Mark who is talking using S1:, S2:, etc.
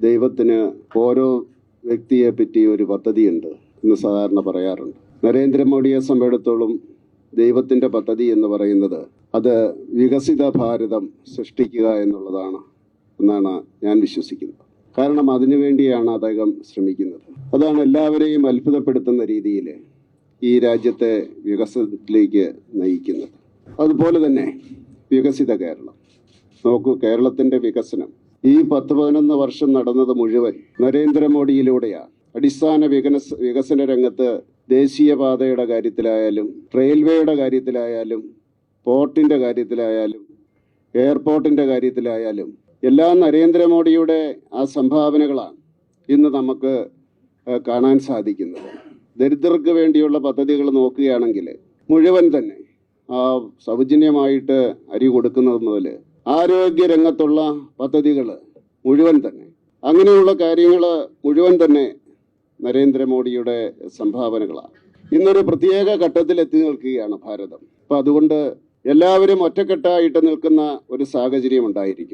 S1: ദൈവത്തിന് ഓരോ വ്യക്തിയെ പറ്റി ഒരു പദ്ധതിയുണ്ട് എന്ന് സാധാരണ പറയാറുണ്ട്. നരേന്ദ്രമോദിയെ സംബന്ധിച്ചിടത്തോളം ദൈവത്തിന്റെ പദ്ധതി എന്ന് പറയുന്നത് അത് വികസിത ഭാരതം സൃഷ്ടിക്കുക എന്നുള്ളതാണ് എന്നാണ് ഞാൻ വിശ്വസിക്കുന്നത്. കാരണം അതിനുവേണ്ടിയാണ് അദ്ദേഹം ശ്രമിക്കുന്നത്. അതാണ് എല്ലാവരെയും അത്ഭുതപ്പെടുത്തുന്ന രീതിയിൽ ഈ രാജ്യത്തെ വികസനത്തിലേക്ക് നയിക്കുന്നത്. അതുപോലെ തന്നെ വികസിത കേരളം. നോക്കൂ കേരളത്തിന്റെ വികസനം. ഈ പത്ത് പതിനൊന്ന് വർഷം നടന്നത് മുഴുവൻ നരേന്ദ്രമോദിയിലൂടെയാണ് അടിസ്ഥാന വികസന വികസന രംഗത്ത് ദേശീയപാതയുടെ കാര്യത്തിലായാലും റെയിൽവേയുടെ കാര്യത്തിലായാലും പോർട്ടിന്റെ കാര്യത്തിലായാലും എയർപോർട്ടിന്റെ കാര്യത്തിലായാലും എല്ലാം നരേന്ദ്രമോദിയുടെ ആ സംഭാവനകളാണ് ഇന്ന് നമുക്ക് കാണാൻ സാധിക്കുന്നത്. ദരിദ്രർക്ക് വേണ്ടിയുള്ള പദ്ധതികൾ നോക്കുകയാണെങ്കിൽ മുഴുവൻ തന്നെ ആ സൗജന്യമായിട്ട് അരി കൊടുക്കുന്നത് മുതൽ ആരോഗ്യ രംഗത്തുള്ള പദ്ധതികൾ മുഴുവൻ തന്നെ. അങ്ങനെയുള്ള കാര്യങ്ങൾ മുഴുവൻ തന്നെ നരേന്ദ്രമോദിയുടെ സംഭാവനകളാണ്. ഇന്നൊരു പ്രത്യേക ഘട്ടത്തിൽ എത്തി നിൽക്കുകയാണ് ഭാരതം. അപ്പം അതുകൊണ്ട് എല്ലാവരും ഒറ്റക്കെട്ടായിട്ട് നിൽക്കുന്ന ഒരു സാഹചര്യം ഉണ്ടായിരിക്കും.